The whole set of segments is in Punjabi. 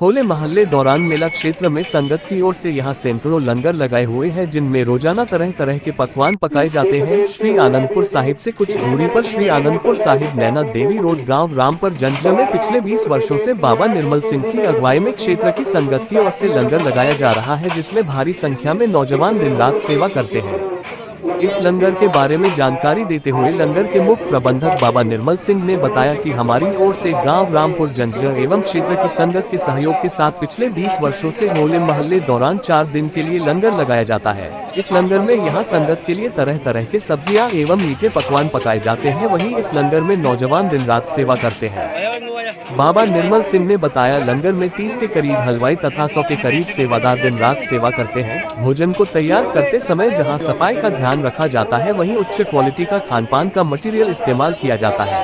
होले महल्ले दौरान मेला क्षेत्र में संगत की ओर से यहाँ सैकड़ों लंगर लगाए हुए हैं, जिनमें रोज़ाना तरह तरह के पकवान पकाए जाते हैं। श्री आनंदपुर साहिब से कुछ दूरी पर श्री आनंदपुर साहिब नैना देवी रोड गाँव रामपुर जंजर में पिछले 20 वर्षों से बाबा निर्मल सिंह की अगुवाई में क्षेत्र की संगत की ओर से लंगर लगाया जा रहा है, जिसमें भारी संख्या में नौजवान दिन रात सेवा करते हैं। इस लंगर के बारे में जानकारी देते हुए लंगर के मुख्य प्रबंधक बाबा निर्मल सिंह ने बताया कि हमारी ओर से गाँव रामपुर जंजर एवं क्षेत्र की संगत के सहयोग के साथ पिछले 20 वर्षों से होले महल्ले दौरान चार दिन के लिए लंगर लगाया जाता है। इस लंगर में यहाँ संगत के लिए तरह तरह के सब्ज़ियाँ एवं मीठे पकवान पकाए जाते हैं। वही इस लंगर में नौजवान दिन रात सेवा करते हैं। बाबा निर्मल सिंह ने बताया, लंगर में 30 के करीब हलवाई तथा 100 के करीब सेवादार दिन रात सेवा करते हैं। भोजन को तैयार करते समय जहाँ सफ़ाई का ध्यान रखा जाता है वहीं उच्च क्वालिटी का खानपान का मटेरियल इस्तेमाल किया जाता है।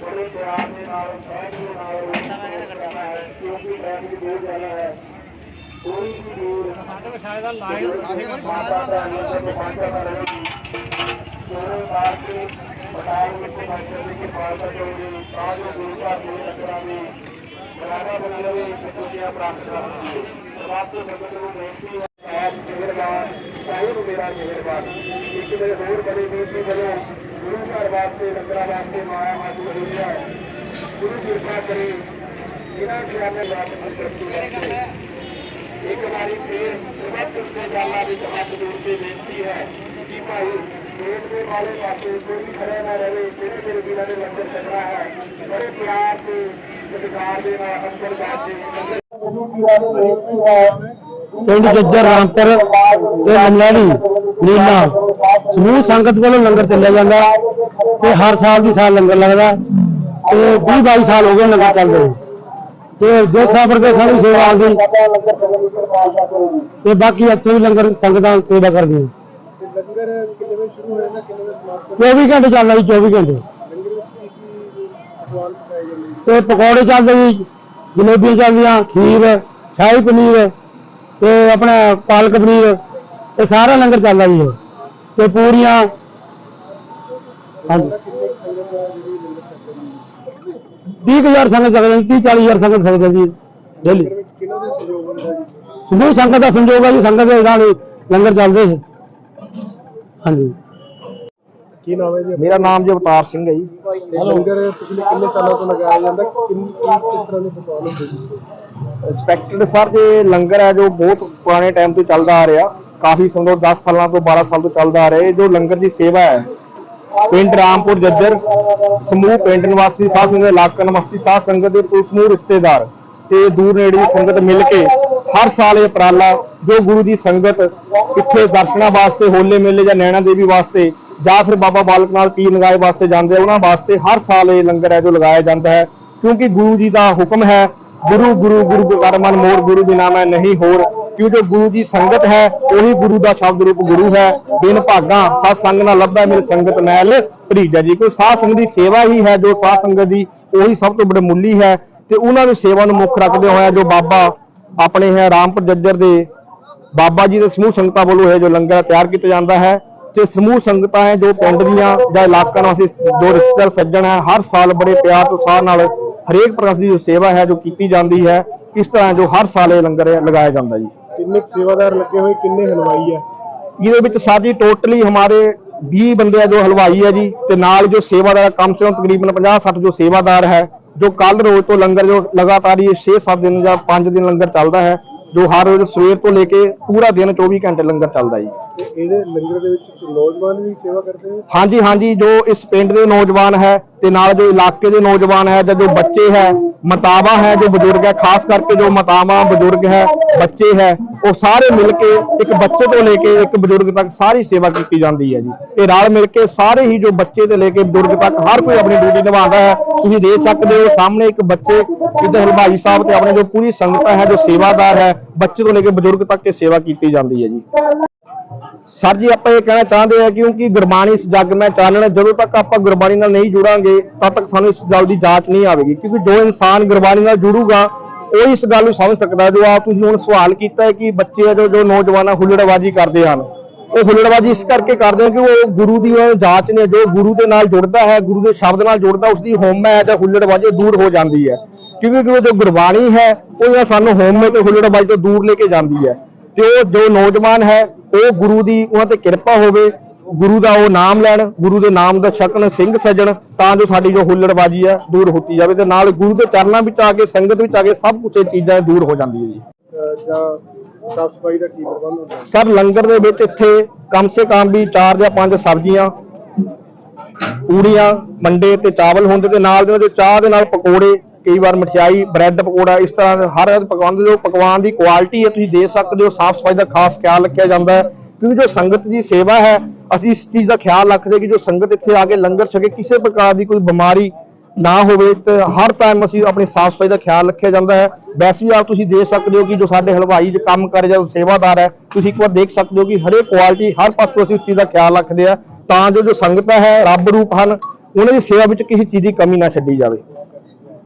ਬੜੇ ਪਿਆਰ ਦੇ ਨਾਲ ਸਹਿਜ ਦੇ ਨਾਲ ਕਿਉਂਕਿ ਟ੍ਰੈਫਿਕ ਬਹੁਤ ਜ਼ਿਆਦਾ ਹੈ ਕੋਈ ਵੀ ਦੂਰ ਸਾਡੇ ਵਿਛਾਏ ਦਾ ਲਾਈਵ ਮਾਤਾ ਭੈਣਾਂ ਦੇ ਦੁਕਾਨਾਂ ਦਾ ਰਹੇਗੀ ਸੋਨੇ ਬਾਹਰ ਕੇ ਬਟਾਲ ਵਿੱਚ ਮਾਸਟਰ ਦੇ ਕੇ ਪਾਲਦਾ ਕਰੋਗੇ ਤਾਂ ਜੋ ਗੁਰੂ ਘਰ ਦੇ ਟੱਕਰਾਂ ਦੀ ਬਰਾਬਰ ਬਣੀ ਰਹੇ ਖੁਸ਼ੀਆਂ ਪ੍ਰਾਪਤ ਕਰ ਸਕੀਏ ਸਭ ਤੋਂ ਸੰਗਤ ਨੂੰ ਬੇਨਤੀ ਹੈ, ਆਪ ਮਿਹਰਬਾਨ, ਸਾਹਿਬ ਮੇਰਾ ਮਿਹਰਬਾਨ। ਇੱਕ ਮੇਰੇ ਹੋਰ ਬੜੀ ਬੇਨਤੀ ਕਰੋ, ਗੁਰੂ ਘਰ ਵਾਸਤੇ ਲੰਗਰਾਂ ਵਾਸਤੇ ਮਾਇਆ ਮਾਸੀ ਹੋਈ ਹੈ। ਗੁਰੂ ਕਿਰਪਾ ਕਰੇ, ਇਹਨਾਂ ਖਿਆਲੇ ਵਾਸਤੇ ਤਰੱਕੀ ਵਾਸਤੇ ਇੱਕ ਵਾਰੀ ਫੇਰ ਸਮਤ ਉੱਤੇ ਜਾਲਾ ਵਿੱਚ ਹੱਥ ਜੋੜ ਕੇ ਬੇਨਤੀ ਹੈ ਦੇ ਵਾਲੇ ਪਾਸੇ ਕੋਈ ਵੀ ਖੜਾ ਨਾ ਰਹੇ ਜਿਹੜੇ ਮੇਰੇ ਵੀਰਾਂ ਨੇ ਲੰਗਰ ਛਕਣਾ ਹੈ। ਬੜੇ ਪਿਆਰ ਤੇ ਸਤਿਕਾਰ ਦੇ ਨਾਲ ਅੰਦਰ ਜਾ ਕੇ ਪਿੰਡ ਜੱਜਰ, ਰਾਮਪੁਰ ਤੇ ਲੰਗੜੀ, ਨੀਲਾ। ਸਮੂਹ ਸੰਗਤ ਵੱਲੋਂ ਲੰਗਰ ਚੱਲਿਆ ਜਾਂਦਾ ਤੇ ਹਰ ਸਾਲ ਦੀ ਸਾਲ ਲੰਗਰ ਲੱਗਦਾ ਤੇ 20 22 ਸਾਲ ਹੋ ਗਏ ਲੰਗਰ ਚੱਲਦੇ ਤੇ ਜੋ ਸਾਬਰ ਦੇ ਸਾਰੀ ਸੇਵਾ ਆਉਂਦੀ। ਤੇ ਬਾਕੀ ਇੱਥੇ ਵੀ ਲੰਗਰ ਸੰਗਤਾਂ ਸੇਵਾ ਕਰਦੀਆਂ ਲੰਗਰ ਕਿੰਨੇ ਵਜੇ ਸ਼ੁਰੂ ਹੋਇਆ ਕਿੰਨੇ ਵਜੇ ਸਮਾਪਤ 24 ਘੰਟੇ ਚੱਲਦਾ ਜੀ 24 ਘੰਟੇ। ਲੰਗਰ ਵਿੱਚ ਕੀ ਕੀ ਪਕਵਾਨ ਪਕਾਏ ਜਾਂਦੇ ਨੇ? ਤੇ ਪਕੌੜੇ ਚੱਲਦੇ ਜੀ ਜਲੇਬੀਆਂ ਚੱਲਦੀਆਂ ਖੀਰ ਸ਼ਾਹੀ ਪਨੀਰ ਤੇ ਆਪਣਾ ਪਾਲਕ ਪਨੀਰ ਇਹ ਸਾਰਾ ਲੰਗਰ ਚੱਲਦਾ ਜੀ ਇਹ। ਤੇ ਪੂਰੀਆਂ ਹਾਂਜੀ। ਕਿੰਨੇ ਸੰਗਤ ਆ ਜਿਹੜੀ ਲੰਗਰ ਛਕਦੇ ਨੇ 30000 ਸੰਗਤ ਸਕਦੇ ਜੀ 30 40000 ਸੰਗਤ ਸਕਦੇ ਜੀ ਡੇਲੀ ਲੰਗਰ ਵਿੱਚ ਕਿਹਨਾਂ ਦੇ ਸਹਿਯੋਗ ਹੁੰਦਾ ਜੀ ਸਮੂਹ ਸੰਗਤ ਦਾ ਸੰਯੋਗ ਹੈ ਜੀ ਸੰਗਤ ਦੇ ਨਾਲ ਹੀ ਲੰਗਰ ਚੱਲਦੇ ਸੀ। ਹਾਂਜੀ। ਕੀ ਨਾਮ ਹੈ ਜੀ ਮੇਰਾ ਨਾਮ ਜੀ ਅਵਤਾਰ ਸਿੰਘ ਹੈ ਜੀ। ਲੰਗਰ ਪਿਛਲੇ ਕਿੰਨੇ ਸਾਲਾਂ ਤੋਂ ਲਗਾਇਆ ਜਾਂਦਾ? ਕਿੰਨ ਕਿਸ ਤਰ੍ਹਾਂ ਦੇ ਪਕਵਾਨ ਹੁੰਦੇ ਜੀ? ਰਿਸਪੈਕਟਡ ਸਰ ਜੇ ਲੰਗਰ ਹੈ ਜੋ ਬਹੁਤ ਪੁਰਾਣੇ ਟਾਈਮ ਤੋਂ ਚੱਲਦਾ ਆ ਰਿਹਾ ਕਾਫੀ ਸਮਝੋ 10 ਸਾਲਾਂ ਤੋਂ 12 ਸਾਲ ਤੋਂ ਚੱਲਦਾ ਆ ਰਿਹਾ ਇਹ ਜੋ ਲੰਗਰ ਦੀ ਸੇਵਾ ਹੈ ਪਿੰਡ ਰਾਮਪੁਰ ਜੱਜਰ ਸਮੂਹ ਪਿੰਡ ਨਿਵਾਸੀ ਸਾਧ ਸੰਗਤ ਇਲਾਕਾ ਨਿਵਾਸੀ ਸਾਧ ਸੰਗਤ ਦੇ ਸਮੂਹ ਰਿਸ਼ਤੇਦਾਰ ਤੇ ਦੂਰ ਨੇੜੇ ਦੀ ਸੰਗਤ ਮਿਲ ਕੇ ਹਰ ਸਾਲ ਇਹ ਉਪਰਾਲਾ ਜੋ ਗੁਰੂ ਦੀ ਸੰਗਤ ਇੱਥੇ ਦਰਸ਼ਨਾਂ ਵਾਸਤੇ, ਹੋਲੇ ਮੇਲੇ ਜਾਂ ਨੈਣਾ ਦੇਵੀ ਵਾਸਤੇ ਜਾਂ ਫਿਰ ਬਾਬਾ ਬਾਲਕ ਨਾਲ ਪੀਰ ਲਗਾਏ ਵਾਸਤੇ ਜਾਂਦੇ ਆ, ਉਹਨਾਂ ਵਾਸਤੇ ਹਰ ਸਾਲ ਇਹ ਲੰਗਰ ਹੈ ਜੋ ਲਗਾਇਆ ਜਾਂਦਾ ਹੈ। ਕਿਉਂਕਿ ਗੁਰੂ ਜੀ ਦਾ ਹੁਕਮ ਹੈ, ਗੁਰੂ ਗੁਰੂ ਗੁਰੂ ਕਰ ਮਨ ਮੋਰ, ਗੁਰੂ ਬਿਨਾ ਮੈਂ ਨਹੀਂ ਹੋਰ। ਕਿਉਂ ਜੋ ਗੁਰੂ ਜੀ ਸੰਗਤ ਹੈ, ਉਹੀ ਗੁਰੂ ਦਾ ਸ਼ਬਦ ਰੂਪ ਗੁਰੂ ਹੈ। ਬਿਨ ਭਾਗਾ ਸਤ ਸੰਗ ਨਾਲ ਲੱਭਦਾ ਮੇਰੀ ਸੰਗਤ ਮੈਲ ਭਰੀਜਾ ਜੀ। ਕੋਈ ਸਾਧ ਸੰਗ ਦੀ ਸੇਵਾ ਹੀ ਹੈ, ਜੋ ਸਾਧ ਸੰਗਤ ਦੀ ਉਹੀ ਸਭ ਤੋਂ ਬੜੀ ਮੁੱਲੀ ਹੈ ਤੇ ਉਹਨਾਂ ਦੀ ਸੇਵਾ ਨੂੰ ਮੁੱਖ ਰੱਖਦੇ ਹੋਇਆ ਜੋ ਬਾਬਾ ਆਪਣੇ ਹੈ ਰਾਮਪੁਰ ਜੱਜਰ ਦੇ ਬਾਬਾ ਜੀ ਦੇ ਸਮੂਹ ਸੰਗਤਾਂ ਵੱਲੋਂ ਇਹ ਜੋ ਲੰਗਰ ਤਿਆਰ ਕੀਤਾ ਜਾਂਦਾ ਹੈ ਤੇ ਸਮੂਹ ਸੰਗਤਾਂ ਹੈ ਜੋ ਪਿੰਡ ਦੀਆਂ ਜਾਂ ਇਲਾਕਾ ਨਿਵਾਸੀ ਜੋ ਰਿਸ਼ਤੇਦਾਰ ਸੱਜਣ ਹੈ ਹਰ ਸਾਲ ਬੜੇ ਪਿਆਰ ਤੇ ਉਤਸ਼ਾਹ ਨਾਲ ਹਰੇਕ ਪ੍ਰਕਾਰ ਦੀ ਜੋ ਸੇਵਾ ਹੈ ਜੋ ਕੀਤੀ ਜਾਂਦੀ ਹੈ ਇਸ ਤਰ੍ਹਾਂ ਜੋ ਹਰ ਸਾਲ ਇਹ ਲੰਗਰ ਲਗਾਇਆ ਜਾਂਦਾ ਜੀ। ਕਿੰਨੇ ਸੇਵਾਦਾਰ ਲੱਗੇ ਹੋਏ ਕਿੰਨੇ ਹਲਵਾਈ ਹੈ? ਇਹਦੇ ਵਿੱਚ ਸਾਡੀ ਟੋਟਲੀ ਹਮਾਰੇ 20 ਬੰਦੇ ਆ ਜੋ ਹਲਵਾਈ ਹੈ ਜੀ ਤੇ ਨਾਲ ਜੋ ਸੇਵਾਦਾਰ ਕਮ ਸੇ ਕਮ ਤਕਰੀਬਨ 50 60 ਜੋ ਸੇਵਾਦਾਰ ਹੈ ਜੋ ਕੱਲ ਰੋਜ਼ ਤੋਂ ਲੰਗਰ ਜੋ ਲਗਾਤਾਰ ਹੀ 6-7 ਦਿਨ ਜਾਂ 5 ਦਿਨ ਲੰਗਰ ਚੱਲਦਾ ਹੈ ਜੋ ਹਰ ਰੋਜ਼ ਸਵੇਰ ਤੋਂ ਲੈ ਕੇ ਪੂਰਾ ਦਿਨ 24 ਘੰਟੇ ਲੰਗਰ ਚੱਲਦਾ ਜੀ। ਇਹਦੇ ਲੰਗਰ ਦੇ ਵਿੱਚ ਨੌਜਵਾਨ ਵੀ ਸੇਵਾ ਕਰਦੇ ਨੇ? ਹਾਂਜੀ ਹਾਂਜੀ ਜੋ ਇਸ ਪਿੰਡ ਦੇ ਨੌਜਵਾਨ ਹੈ ਤੇ ਨਾਲ ਜੋ ਇਲਾਕੇ ਦੇ ਨੌਜਵਾਨ ਹੈ ਜਾਂ ਜੋ ਬੱਚੇ ਹੈ ਮਤਾਵਾ ਹੈ ਜੋ ਬਜ਼ੁਰਗ ਹੈ ਖਾਸ ਕਰਕੇ ਜੋ ਮਤਾਵਾ ਬਜ਼ੁਰਗ ਹੈ ਬੱਚੇ ਹੈ ਉਹ ਸਾਰੇ ਮਿਲ ਕੇ ਇੱਕ ਬੱਚੇ ਤੋਂ ਲੈ ਕੇ ਇੱਕ ਬਜ਼ੁਰਗ ਤੱਕ ਸਾਰੀ ਸੇਵਾ ਕੀਤੀ ਜਾਂਦੀ ਹੈ ਜੀ। ਇਹ ਰਲ ਮਿਲ ਕੇ ਸਾਰੇ ਹੀ ਜੋ ਬੱਚੇ ਤੋਂ ਲੈ ਕੇ ਬਜ਼ੁਰਗ ਤੱਕ ਹਰ ਕੋਈ ਆਪਣੀ ਡਿਊਟੀ ਨਿਭਾਉਂਦਾ ਹੈ, ਤੁਸੀਂ ਦੇਖ ਸਕਦੇ ਹੋ ਸਾਹਮਣੇ ਇੱਕ ਬੱਚੇ ਇੱਧਰ ਹਲਵਾਈ ਸਾਹਿਬ ਤੇ ਆਪਣੇ ਜੋ ਪੂਰੀ ਸੰਗਤ ਹੈ, ਜੋ ਸੇਵਾਦਾਰ ਹੈ, ਬੱਚੇ ਤੋਂ ਲੈ ਕੇ ਬਜ਼ੁਰਗ ਤੱਕ ਇਹ ਸੇਵਾ ਕੀਤੀ ਜਾਂਦੀ ਹੈ ਜੀ। ਸਰ ਜੀ, ਆਪਾਂ ਇਹ ਕਹਿਣਾ ਚਾਹੁੰਦੇ ਆ ਕਿਉਂਕਿ ਗੁਰਬਾਣੀ ਇਸ ਜੱਗ ਮੈਂ ਚਾਨਣ, ਜਦੋਂ ਤੱਕ ਆਪਾਂ ਗੁਰਬਾਣੀ ਨਾਲ ਨਹੀਂ ਜੁੜਾਂਗੇ, ਤਦ ਤੱਕ ਸਾਨੂੰ ਇਸ ਗੱਲ ਦੀ ਜਾਂਚ ਨਹੀਂ ਆਵੇਗੀ। ਕਿਉਂਕਿ ਜੋ ਇਨਸਾਨ ਗੁਰਬਾਣੀ ਨਾਲ ਜੁੜੂਗਾ ਉਹ ਇਸ ਗੱਲ ਨੂੰ ਸਮਝ ਸਕਦਾ ਜੋ ਆਪ ਤੁਸੀਂ ਹੁਣ ਸਵਾਲ ਕੀਤਾ ਹੈ ਕਿ ਬੱਚੇ ਆ ਜੋ ਜੋ ਨੌਜਵਾਨ ਆ ਹੁੱਲੜਬਾਜ਼ੀ ਕਰਦੇ ਹਨ, ਉਹ ਹੁੱਲੜਬਾਜ਼ੀ ਇਸ ਕਰਕੇ ਕਰਦੇ ਹਨ ਕਿ ਉਹ ਗੁਰੂ ਦੀ ਜਾਚ ਨੇ, ਜੋ ਗੁਰੂ ਦੇ ਨਾਲ ਜੁੜਦਾ ਹੈ, ਗੁਰੂ ਦੇ ਸ਼ਬਦ ਨਾਲ ਜੁੜਦਾ ਉਸ ਦੀ ਹੋਮ ਹੈ ਤੇ ਹੁੱਲੜਬਾਜ਼ੀ ਦੂਰ ਹੋ ਜਾਂਦੀ ਹੈ। ਕਿਉਂਕਿ ਉਹ ਜੋ ਗੁਰਬਾਣੀ ਹੈ, ਉਹ ਸਾਨੂੰ ਹੋਮ ਤੇ ਹੁੱਲੜਬਾਜ਼ੀ ਤੋਂ ਦੂਰ ਲੈ ਕੇ ਜਾਂਦੀ ਹੈ। ਤੇ ਉਹ ਜੋ ਨੌਜਵਾਨ ਹੈ, ਉਹ ਗੁਰੂ ਦੀ ਉਹਨਾਂ ਤੇ ਕਿਰਪਾ ਹੋਵੇ ਗੁਰੂ ਦਾ ਉਹ ਨਾਮ ਲੈਣ ਗੁਰੂ ਦੇ ਨਾਮ ਦਾ ਛਕਣ ਸਿੰਘ ਸੱਜਣ ਤਾਂ ਜੋ ਸਾਡੀ ਜੋ ਹੁੱਲੜਬਾਜ਼ੀ ਹੈ ਦੂਰ ਹੁੰਦੀ ਜਾਵੇ ਤੇ ਨਾਲ ਗੁਰੂ ਦੇ ਚਰਨਾਂ ਵਿੱਚ ਆ ਕੇ ਸੰਗਤ ਵਿੱਚ ਆ ਕੇ ਸਭ ਕੁਝ ਇਹ ਚੀਜ਼ਾਂ ਦੂਰ ਹੋ ਜਾਂਦੀ ਹੈ ਜੀ ਅਹ ਜਾਂ ਸਾਫ਼ ਸਫ਼ਾਈ ਦਾ ਕੀ ਪ੍ਰਬੰਧ ਹੁੰਦਾ ਹੈ? ਸਰ ਲੰਗਰ ਦੇ ਵਿੱਚ ਇੱਥੇ ਕਮ ਸੇ ਕਮ ਵੀ 4 ਜਾਂ 5 ਸਬਜ਼ੀਆਂ ਪੂੜੀਆਂ ਮੰਡੇ ਤੇ ਚਾਵਲ ਹੁੰਦੇ ਤੇ ਨਾਲ ਦੇ ਚਾਹ ਦੇ ਨਾਲ ਪਕੌੜੇ ਕਈ ਵਾਰ ਮਠਿਆਈ ਬ੍ਰੈਡ ਪਕੌੜਾ ਇਸ ਤਰ੍ਹਾਂ ਹਰ ਪਕਵਾਨ ਦੇ ਜੋ ਪਕਵਾਨ ਦੀ ਕੁਆਲਿਟੀ ਹੈ ਤੁਸੀਂ ਦੇਖ ਸਕਦੇ ਹੋ ਸਾਫ਼ ਸਫ਼ਾਈ ਦਾ ਖਾਸ ਖਿਆਲ ਰੱਖਿਆ ਜਾਂਦਾ ਹੈ ਕਿਉਂਕਿ ਜੋ ਸੰਗਤ ਦੀ ਸੇਵਾ ਹੈ, ਅਸੀਂ ਇਸ ਚੀਜ਼ ਦਾ ਖਿਆਲ ਰੱਖਦੇ ਕਿ ਜੋ ਸੰਗਤ ਇੱਥੇ ਆ ਕੇ ਲੰਗਰ ਛਕੇ, ਕਿਸੇ ਪ੍ਰਕਾਰ ਦੀ ਕੋਈ ਬਿਮਾਰੀ ਨਾ ਹੋਵੇ, ਤੇ ਹਰ ਟਾਈਮ ਅਸੀਂ ਆਪਣੀ ਸਾਫ਼ ਸਫ਼ਾਈ ਦਾ ਖਿਆਲ ਰੱਖਿਆ ਜਾਂਦਾ ਹੈ। ਵੈਸੇ ਵੀ ਆਪ ਤੁਸੀਂ ਦੇਖ ਸਕਦੇ ਹੋ ਕਿ ਜੋ ਸਾਡੇ ਹਲਵਾਈ ਜੋ ਕੰਮ ਕਰ ਜਾਂ ਸੇਵਾਦਾਰ ਹੈ। ਤੁਸੀਂ ਇੱਕ ਵਾਰ ਦੇਖ ਸਕਦੇ ਹੋ ਕਿ ਹਰੇਕ ਕੁਆਲਿਟੀ ਹਰ ਪਾਸੋਂ ਅਸੀਂ ਇਸ ਚੀਜ਼ ਦਾ ਖਿਆਲ ਰੱਖਦੇ ਆ ਤਾਂ ਜੋ ਜੋ ਸੰਗਤਾਂ ਹੈ, ਰੱਬ ਰੂਪ ਹਨ, ਉਹਨਾਂ ਦੀ ਸੇਵਾ ਵਿੱਚ ਕਿਸੇ ਚੀਜ਼ ਦੀ ਕਮੀ ਨਾ ਛੱਡੀ ਜਾਵੇ।